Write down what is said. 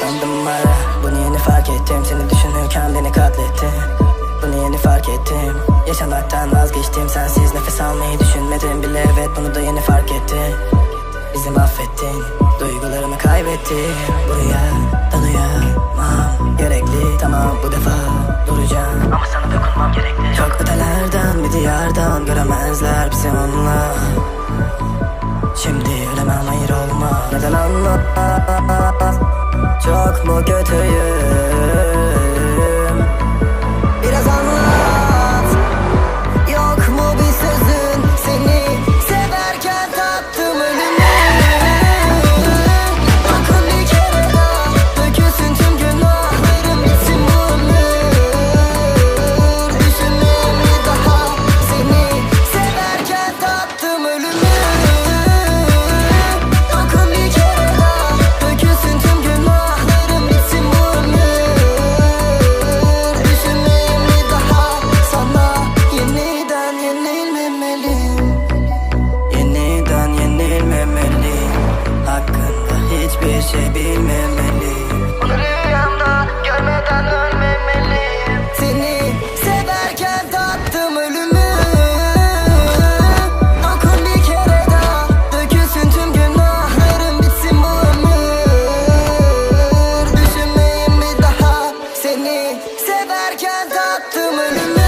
sandım var Bunu yeni fark ettim. Seni düşünürken beni katlettin. Bunu yeni fark ettim. Yaşamaktan vazgeçtim. Sensiz nefes almayı düşünmedim bile. Evet bunu da yeni fark ettim Bizi mahvettin. Duygularımı kaybettim Buraya dalayamam Gerekli tamam bu defa duracağım. Ama sana dokunmam gerekli. Çok ötelerden bir diyardan Göremezler bizi onunla Şimdi ölemem hayır olma. Neden anlat mon to you. Hiçbir şey bilmemeliyim rüyamda görmeden ölmemeliyim Seni severken tattım ölümü. Dokun bir kere daha Dökülsün tüm günahlarım Bitsin bu ömür. Düşünmeyeyim bir daha? Seni severken tattım ölümü